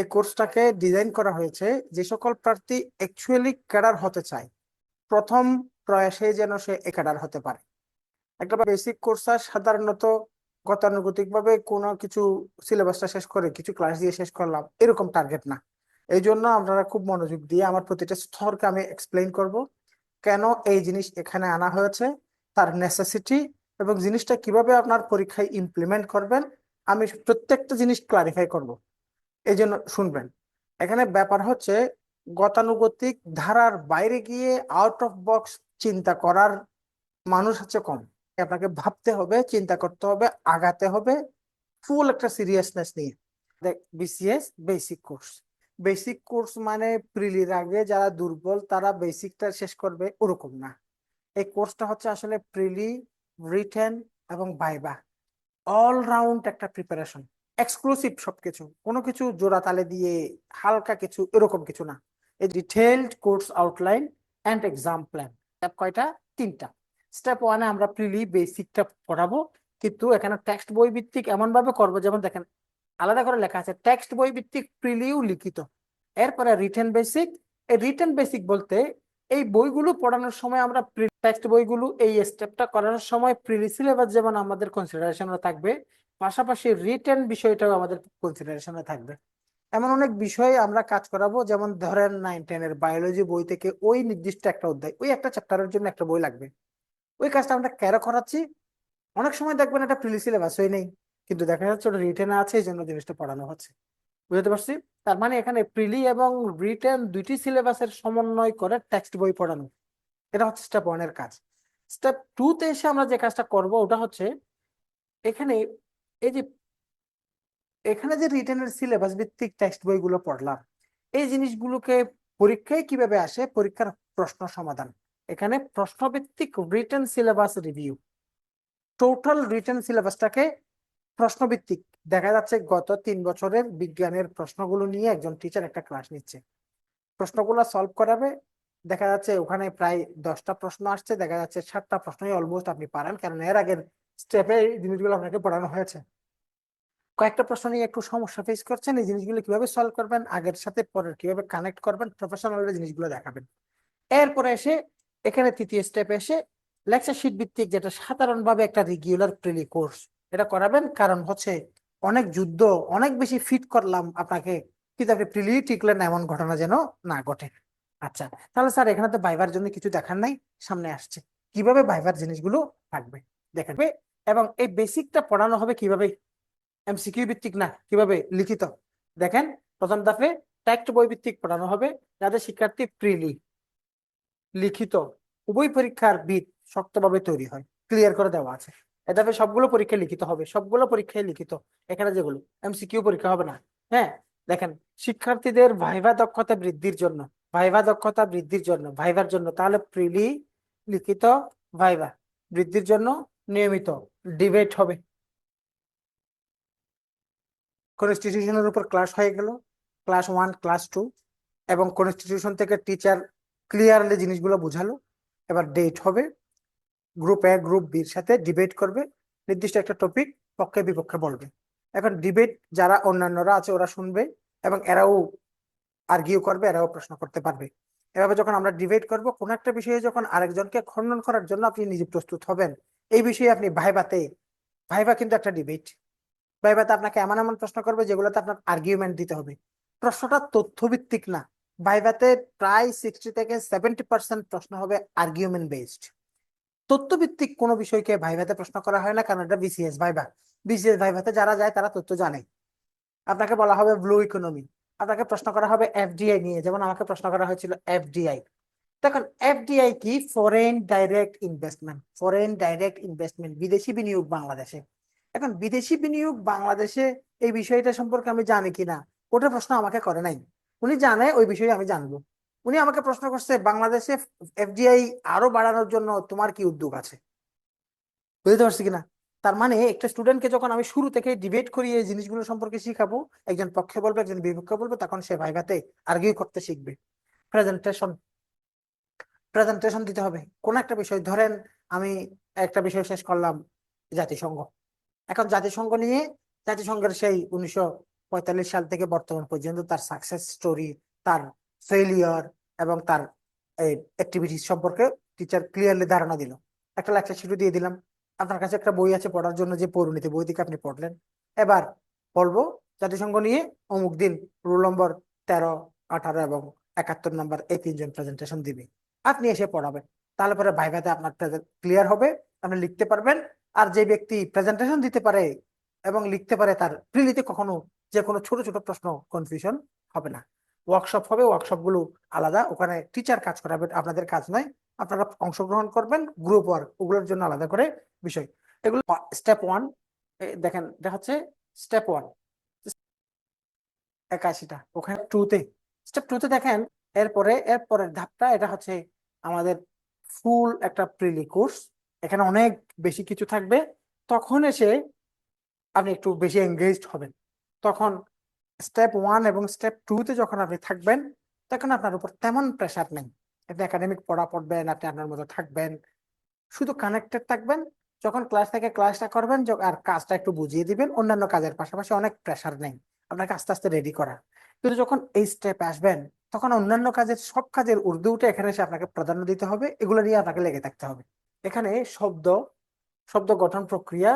এই কোর্সটাকে ডিজাইন করা হয়েছে যে সকল প্রার্থী অ্যাকচুয়ালি ক্যাডার হতে চায়। প্রথম প্রয়াসে যেন সে ক্যাডার হতে পারে। একটা বেসিক কোর্স সাধারণত গতানুগতিক ভাবে কোনো কিছু সিলেবাসটা শেষ করে কিছু ক্লাস দিয়ে শেষ করলাম, এরকম টার্গেট না। এই জন্য আপনারা খুব মনোযোগ দিয়ে আমার প্রতিটা স্তরকে আমি এক্সপ্লেইন করব, কেন এই জিনিস এখানে আনা হয়েছে, তার নেসেসিটি এবং জিনিসটা কীভাবে আপনার পরীক্ষায় ইমপ্লিমেন্ট করবেন, আমি প্রত্যেকটা জিনিস ক্লারিফাই করব। এই জন্য শুনবেন। এখানে ব্যাপার হচ্ছে গতানুগতিক ধারার বাইরে গিয়ে আউট অফ বক্স চিন্তা করার মানুষ হচ্ছে কম। আপনাকে ভাবতে হবে, চিন্তা করতে হবে, আগাতে হবে ফুল একটা সিরিয়াসনেস নিয়ে। দেখ BCS basic course basic course মানে প্রিলির আগে যারা দুর্বল, তারা বেসিকটা শেষ করবে ওরকম না। এই কোর্সটা হচ্ছে আসলে প্রিলি রিটেন এবং বাইবা অলরাউন্ড একটা প্রিপারেশন এক্সক্লুসিভ সবকিছু। কোনো কিছু জোড়া তালে দিয়ে হালকা কিছু, এরকম কিছু না। এই detailed course outline and exam plan step কয়টা? তিনটা। স্টেপ ওয়ানে আমরা প্রিলি বেসিকটা পড়াবো, কিন্তু এখানে টেক্সট বই ভিত্তিক এমন ভাবে করব, যেমন দেখেন, আলাদা করে লেখা আছে টেক্সট বই ভিত্তিক প্রিলিও লিখিত। এরপরে রিটেন বেসিক এই রিটেন বেসিক বলতে এই বইগুলো পড়ানোর সময় আমরা টেক্সট বইগুলো এই স্টেপটা করানোর সময় প্রিলি সিলেবাস যেমন আমাদের কনসিডারেশনে থাকবে, পাশাপাশি রিটেন বিষয়টাও আমাদের কনসিডারেশনে থাকবে। এমন অনেক বিষয়ে আমরা কাজ করাবো, যেমন ধরেন নাইন টেনের বায়োলজি বই থেকে ওই নির্দিষ্ট একটা অধ্যায়, ওই একটা চ্যাপ্টারের জন্য একটা বই লাগবে। ওই কাজটা আমরা কেন করাচ্ছি? অনেক সময় দেখবেন এটা প্রিলি সিলেবাস হয়ে নেই কিন্তু দেখা যাচ্ছে ওটা রিটেনে আছে, এই জন্য জিনিসটা পড়ানো হচ্ছে। বুঝতে পারছি? তার মানে এখানে প্রিলি এবং রিটেন দুইটি সিলেবাসের সমন্বয় করে টেক্সট বই পড়ানো। এটা হচ্ছে স্টেপ ওয়ানের কাজ। স্টেপ টু তে এসে আমরা যে কাজটা করব, ওটা হচ্ছে এখানে এই যে, এখানে যে রিটেনের সিলেবাস ভিত্তিক টেক্সট বইগুলো পড়লাম, এই জিনিসগুলোকে পরীক্ষায় কীভাবে আসে? পরীক্ষার প্রশ্ন সমাধান। এখানে প্রশ্নভিত্তিক written syllabus review total written সিলেবাসটাকে প্রশ্নভিত্তিক দেখা যাচ্ছে গত তিন বছরের বিজ্ঞানের প্রশ্নগুলো নিয়ে একজন টিচার একটা ক্লাস নিচ্ছে। প্রশ্নগুলো সলভ করাবে, দেখা যাচ্ছে ওখানে প্রায় দশটা প্রশ্ন আসছে, দেখা যাচ্ছে সাতটা প্রশ্নই অলমোস্ট আপনি পারেন, কারণ এর আগের স্টেপে এই জিনিসগুলো আপনাকে পড়ানো হয়েছে। কয়েকটা প্রশ্ন নিয়ে একটু সমস্যা ফেস করছেন, এই জিনিসগুলো কীভাবে সলভ করবেন, আগের সাথে পরের কীভাবে কানেক্ট করবেন প্রফেশনাল জিনিসগুলো দেখাবেন। এরপরে এসে, এখানে তৃতীয় স্টেপ এসে লেকচার শিট ভিত্তিক যেটা সাধারণভাবে একটা রেগুলার প্রিলি কোর্স এটা করাবেন, কারণ হচ্ছে অনেক যুদ্ধ, অনেক বেশি ফিট করলাম আপনাকে, কিন্তু আপনি প্রিলি টিকলেন এমন ঘটনা যেন না ঘটে। আচ্ছা তাহলে স্যার এখানে তো ভাইবার জন্য কিছু দেখার নাই, সামনে আসছে। কীভাবে ভাইবার জিনিসগুলো থাকবে? দেখেন। এবং এই বেসিকটা পড়ানো হবে কীভাবে? এমসিকিউ ভিত্তিক না, কীভাবে? লিখিত। দেখেন, প্রথম ধাপে টেক্সট বই ভিত্তিক পড়ানো হবে যাদের শিক্ষার্থী প্রিলি লিখিত, উভয় পরীক্ষার ভিত শক্তভাবে তৈরি হয়। ক্লিয়ার করে দেওয়া আছে। এ ধাপে সবগুলো পরীক্ষায় লিখিত হবে, সবগুলো পরীক্ষায় লিখিত। এখানে যেগুলো এমসিকিউ পরীক্ষা হবে না। হ্যাঁ দেখেন, শিক্ষার্থীদের ভাইভা দক্ষতা বৃদ্ধির জন্য, ভাইভা দক্ষতা বৃদ্ধির জন্য, ভাইভার জন্য, তাহলে প্রিলি লিখিত ভাইভা বৃদ্ধির জন্য নিয়মিত ডিবেট হবে। কনস্টিটিউশনের উপর ক্লাস হয়ে গেল ক্লাস ওয়ান ক্লাস টু এবং কনস্টিটিউশন থেকে টিচার ক্লিয়ারলি জিনিসগুলো বোঝালো। এবার ডেট হবে গ্রুপ এ গ্রুপ বির সাথে ডিবেট করবে, নির্দিষ্ট একটা টপিক পক্ষে বিপক্ষে বলবে। এখন ডিবেট যারা অন্যান্যরা আছে, ওরা শুনবে এবং এরাও আর্গিউ করবে, এরাও প্রশ্ন করতে পারবে। এভাবে যখন আমরা ডিবেট করব, কোন একটা বিষয়ে যখন আরেকজনকে খণ্ডন করার জন্য আপনি নিজে প্রস্তুত হবেন, এই বিষয়ে আপনি ভাইভাতে, ভাইভা কিন্তু একটা ডিবেট ভাইভাতে আপনাকে এমন এমন প্রশ্ন করবে যেগুলোতে আপনার আর্গুমেন্ট দিতে হবে। প্রশ্নটা তথ্যভিত্তিক না। ভাইভাতে প্রায় সিক্সটি থেকে সেভেন্টি পার্সেন্ট প্রশ্ন হবে আর্গুমেন্ট বেসড তথ্যভিত্তিক কোনো বিষয়কে ভাইভাতে প্রশ্ন করা হয় না, কারণ এটা বিসিএস ভাইভা। বিসিএস ভাইভাতে যারা যায়, তারা তথ্য জানে। আপনাকে বলা হবে ব্লু ইকোনমি আপনাকে প্রশ্ন করা হবে এফডিআই নিয়ে। যেমন আমাকে প্রশ্ন করা হয়েছিল এফডিআই দেখুন এফডিআই কি? Foreign direct investment foreign direct investment বিদেশি বিনিয়োগ বাংলাদেশে। এখন, বিদেশি বিনিয়োগ বাংলাদেশে এই বিষয়টা সম্পর্কে আমি জানি কিনা, ওটা প্রশ্ন আমাকে করে নাই। উনি জানে, ওই বিষয়ে আমি জানব। উনি আমাকে প্রশ্ন করছে, বাংলাদেশে এফডিআই আরও বাড়ানোর জন্য তোমার কি উদ্যোগ আছে? বুঝতে পারছি কিনা? তার মানে একটা স্টুডেন্টকে যখন আমি শুরু থেকে ডিবেট করি এই জিনিসগুলো সম্পর্কে শিখাবো, একজন পক্ষে বলবে, একজন বিপক্ষে বলবে, তখন সে ভাইভাতে আর্গিউ করতে শিখবে। প্রেজেন্টেশন প্রেজেন্টেশন দিতে হবে। কোন একটা বিষয়, ধরেন আমি একটা বিষয় শেষ করলাম, জাতিসংঘ। এখন জাতিসংঘ নিয়ে, জাতিসংঘের সেই উনিশশো পঁয়তাল্লিশ সাল থেকে বর্তমান পর্যন্ত তার সাকসেস স্টোরি তার ফেলিয়ার এবং তার অ্যাক্টিভিটিস সম্পর্কে টিচার ক্লিয়ারলি ধারণা দিল। একটা লেকচার শিটও দিয়ে দিলাম। আপনার কাছে একটা বই আছে পড়ার জন্য যে পরিণতি বই থেকে আপনি পড়লেন। এবার বলব, জাতিসংঘ নিয়ে অমুক দিন রোল নম্বর তেরো, আঠারো এবং একাত্তর নম্বর এই তিনজন প্রেজেন্টেশন দিবে। আপনি এসে পড়াবেন। তাহলে পরে ভাইভাতে আপনার ক্লিয়ার হবে, আপনি লিখতে পারবেন। আর যে ব্যক্তি প্রেজেন্টেশন দিতে পারে এবং লিখতে পারে তার প্রিলিতে কখনো যে কোনো ছোট ছোট প্রশ্ন কনফিউশন হবে না। ওয়ার্কশপ হবে ওয়ার্কশপগুলো আলাদা। ওখানে টিচার কাজ করাবে, আপনাদের কাজ নয়। আপনারা অংশগ্রহণ করবেন গ্রুপ ওয়ার্ক ওগুলোর জন্য আলাদা করে বিষয়। এগুলো স্টেপ ওয়ান দেখেন হচ্ছে স্টেপ ওয়ান একাশিটা, ওখানে টুতে স্টেপ টুতে দেখেন, এরপরে, এরপরের ধাপটা এটা হচ্ছে আমাদের ফুল একটা প্রিলি কোর্স এখানে অনেক বেশি কিছু থাকবে। তখন এসে আপনি একটু বেশি এঙ্গেজড হবেন। তখন স্টেপ ওয়ান এবং স্টেপ টুতে যখন আপনি থাকবেন, তখন আপনার উপর তেমন প্রেশার নেই। আপনি একাডেমিক পড়া পড়বেন, আপনি আপনার মতো থাকবেন। শুধু কানেক্টেড থাকবেন, যখন ক্লাস থেকে ক্লাসটা করবেন আর কাজটা একটু বুঝিয়ে দিবেন, অন্যান্য কাজের পাশাপাশি অনেক প্রেশার নেই আপনাকে আস্তে আস্তে রেডি করা কিন্তু যখন এই স্টেপ আসবেন, তখন অন্যান্য কাজের, সব কাজের উর্দু উঠে এখানে এসে আপনাকে প্রাধান্য দিতে হবে, এগুলো নিয়ে আপনাকে লেগে থাকতে হবে। এখানে শব্দ শব্দ গঠন প্রক্রিয়া,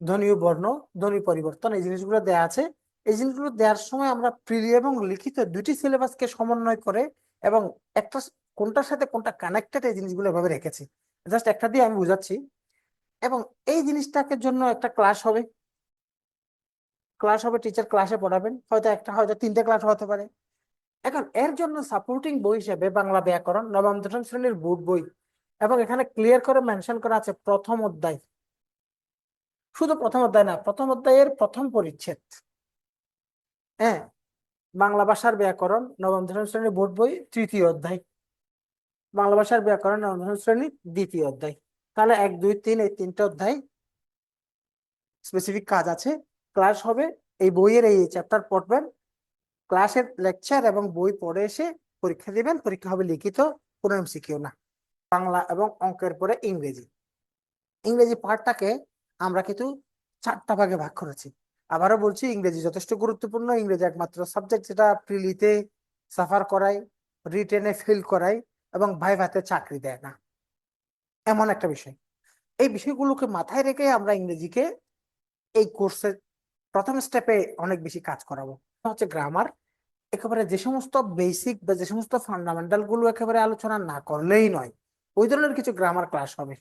ধ্বনি বর্ণ, ধ্বনি পরিবর্তন, এই জিনিসগুলো দেয়া আছে। এই জিনিসগুলো দেওয়ার সময় আমরা প্রিলি এবং লিখিত দুটি সিলেবাসকে সমন্বয় করে এবং একটা কোনটার সাথে কোনটা কানেক্টেড এই জিনিসগুলো এভাবে রেখেছি। জাস্ট একটা দিয়ে আমি বুঝাচ্ছি। এবং এই জিনিসটাকে জন্য একটা ক্লাস হবে। ক্লাস হবে টিচার ক্লাসে পড়াবেন। হয়তো একটা, হয়তো তিনটে ক্লাস হতে পারে। এখন এর জন্য সাপোর্টিং বই হিসেবে বাংলা ব্যাকরণ, নবম, দশম শ্রেণির বোর্ড বই এবং এখানে ক্লিয়ার করে মেনশন করা আছে প্রথম অধ্যায়। শুধু প্রথম অধ্যায় না, প্রথম অধ্যায়ের প্রথম পরিচ্ছেদ। হ্যাঁ বাংলা ভাষার ব্যাকরণ নবম দশম শ্রেণির বোর্ড বই তৃতীয় অধ্যায়। বাংলা ভাষার ব্যাকরণ নবম দশম শ্রেণির দ্বিতীয় অধ্যায়। তাহলে এক, দুই, তিন, এই তিনটা অধ্যায় স্পেসিফিক কাজ আছে। ক্লাস হবে, এই বইয়ের এই চ্যাপ্টার পড়বেন। ক্লাসের লেকচার এবং বই পড়ে এসে পরীক্ষা দিবেন। পরীক্ষা হবে লিখিত, কোনো এমসিকিউ না। বাংলা এবং অঙ্কের পরে ইংরেজি। ইংরেজি পার্টটাকে আমরা কিন্তু চারটা ভাগে ভাগ করেছি। আবারও বলছি, ইংরেজি যথেষ্ট গুরুত্বপূর্ণ। ইংরেজি একমাত্র সাবজেক্ট যেটা প্রিলিতে সাফার করায় রিটেনে ফেল করায় এবং ভাইভাতে চাকরি দেয় না। এমন একটা বিষয়। এই বিষয়গুলোকে মাথায় রেখে আমরা ইংরেজিকে এই কোর্সের প্রথম স্টেপে অনেক বেশি কাজ করাবো। হচ্ছে গ্রামার একেবারে যে সমস্ত বেসিক বা যে সমস্ত ফান্ডামেন্টালগুলো একেবারে আলোচনা না করলেই নয়, ওই ধরনের কিছু গ্রামার ক্লাস হবে।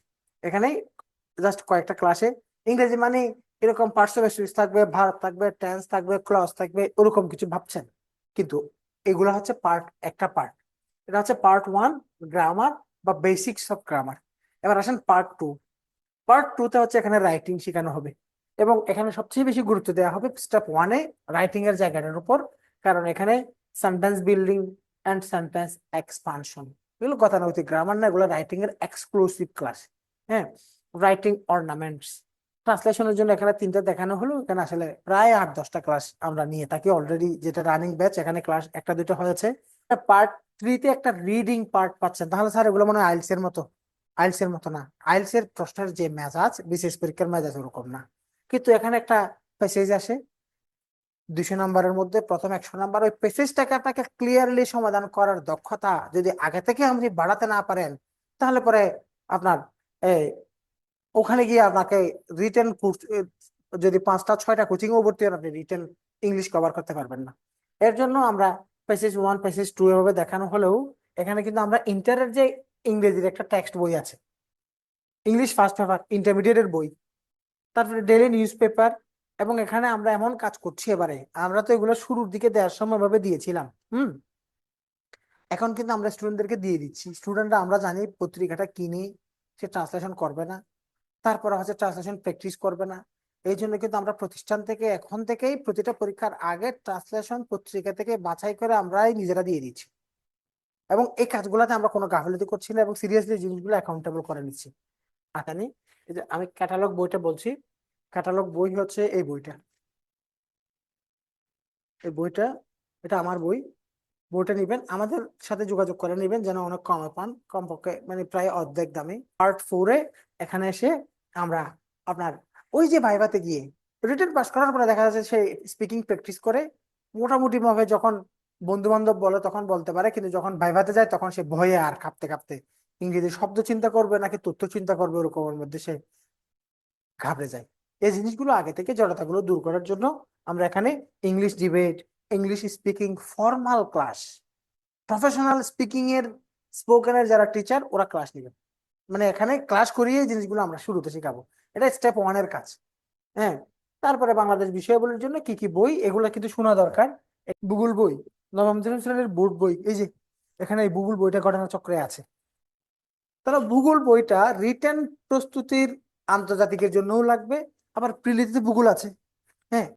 এখানে জাস্ট কয়েকটা ক্লাসে ইংরেজি মানে এরকম পার্সোভেসিস থাকবে ভার্ব থাকবে টেন্স থাকবে ক্লজ থাকবে, ওরকম কিছু ভাবছেন। কিন্তু এগুলো হচ্ছে পার্ট একটা পার্ট এটা হচ্ছে পার্ট ওয়ান গ্রামার বা বেসিকস অফ গ্রামার এবার আসেন পার্ট টু পার্ট টু তে হচ্ছে এখানে রাইটিং শেখানো হবে। এবং এখানে সবচেয়ে বেশি গুরুত্ব দেওয়া হবে স্টেপ ওয়ানে রাইটিং এর জায়গাটার উপর। কারণ এখানে sentence building and sentence expansion এগুলো গতানুগতিক গ্রামার না, এগুলো রাইটিং এর এক্সক্লুসিভ ক্লাস হ্যাঁ? রাইটিং অর্নামেন্টস ট্রান্সলেশনের জন্য এখানে তিনটা দেখানো হলো। এখানে আসলে প্রায় আট, দশটা ক্লাস আমরা নিয়ে থাকি অলরেডি যেটা রানিং ব্যাচ এখানে ক্লাস একটা, দুটো হয়েছে। পার্ট থ্রিতে একটা রিডিং পার্ট পাচ্ছেন। তাহলে স্যার এগুলো মনে হয় আইলস এর মতো আইলস এর মতো না। আইলস এর প্রশ্নের যে মেজাজ বিশেষ পরীক্ষার মেজাজ ওরকম না। কিন্তু এখানে একটা প্যাসেজ আসে, দুশো নাম্বারের মধ্যে প্রথম একশো নাম্বার। ওই প্যাসেজটাকে আপনাকে ক্লিয়ারলি সমাধান করার দক্ষতা যদি আগে থেকে আপনি বাড়াতে না পারেন, তাহলে পরে আপনার ওখানে গিয়ে আপনাকে রিটেন যদি পাঁচটা, ছয়টা কোচিং ও ভর্তি হন, আপনি রিটেন ইংলিশ কভার করতে পারবেন না। এর জন্য আমরা প্যাসেজ ওয়ান প্যাসেজ টু এভাবে দেখানো হলেও, এখানে কিন্তু আমরা ইন্টারের যে ইংরেজির একটা টেক্সট বই আছে ইংলিশ ফার্স্ট পেপার ইন্টারমিডিয়েটের বই, তারপরে ডেইলি নিউজ পেপার এবং এখানে আমরা এমন কাজ করছি এবারে, আমরা তো এগুলো শুরুর দিকে দেওয়ার সময় ভাবে দিয়েছিলাম, হুম? এখন কিন্তু আমরা স্টুডেন্টদেরকে দিয়ে দিচ্ছি। স্টুডেন্টরা আমরা জানি পত্রিকাটা কিনে, সে ট্রান্সলেশন করবে না। তারপরে হচ্ছে ট্রান্সলেশন প্র্যাকটিস করবে না। এই জন্য কিন্তু আমরা প্রতিষ্ঠান থেকে এখন থেকেই প্রতিটা পরীক্ষার আগে ট্রান্সলেশন পত্রিকা থেকে বাছাই করে আমরাই নিজেরা দিয়ে দিচ্ছি। এবং এই কাজগুলোতে আমরা কোনো গাফিলতি করছি না এবং সিরিয়াসলি জিনিসগুলো অ্যাকাউন্টেবল করে নিচ্ছি। আকানি এই যে আমি ক্যাটালগ বইটা বলছি ক্যাটালগ বই হচ্ছে এই বইটা। এই বইটা, এটা আমার বই। বইটা নিবেন, আমাদের সাথে যোগাযোগ করে নিবেন যেন অনেক কমে পান, কমপক্ষে মানে প্রায় অর্ধেক দামে। পার্ট ফোরে এখানে এসে আমরা, আপনার, ওই যে ভাইভাতে গিয়ে রিটেন পাস করার পরে দেখা যাচ্ছে সে স্পিকিং প্র্যাকটিস করে, মোটামুটি ভাবে যখন বন্ধু বান্ধব বলে তখন বলতে পারে, কিন্তু যখন ভাইভাতে যায় তখন সে ভয়ে আর কাঁপতে কাঁপতে ইংরেজি শব্দ চিন্তা করবে নাকি তথ্য চিন্তা করবে ওরকমের মধ্যে সে ঘাবড়ে যায়। এই জিনিসগুলো আগে থেকে জড়তাগুলো দূর করার জন্য আমরা এখানে English debate English speaking formal class professional speaking এর স্পোকেনের যারা টিচার ওরা ক্লাস নেবেন মানে এখানে ক্লাস করিয়ে জিনিসগুলো আমরা শুরুতে শেখাবো। এটা স্টেপ ওয়ানের কাজ। হ্যাঁ? তারপরে বাংলাদেশ বিষয়াবলীর জন্য কি কি বই, এগুলো কিন্তু শোনা দরকার। ভূগোল বই, নবম শ্রেণির বোর্ড বই, এই যে এখানে এই ভূগোল বইটা ঘটনা চক্রে আছে। তাহলে ভূগোল বইটা রিটেন প্রস্তুতির আন্তর্জাতিকের জন্যও লাগবে, আবার প্রিলিতে ভূগোল আছে। হ্যাঁ?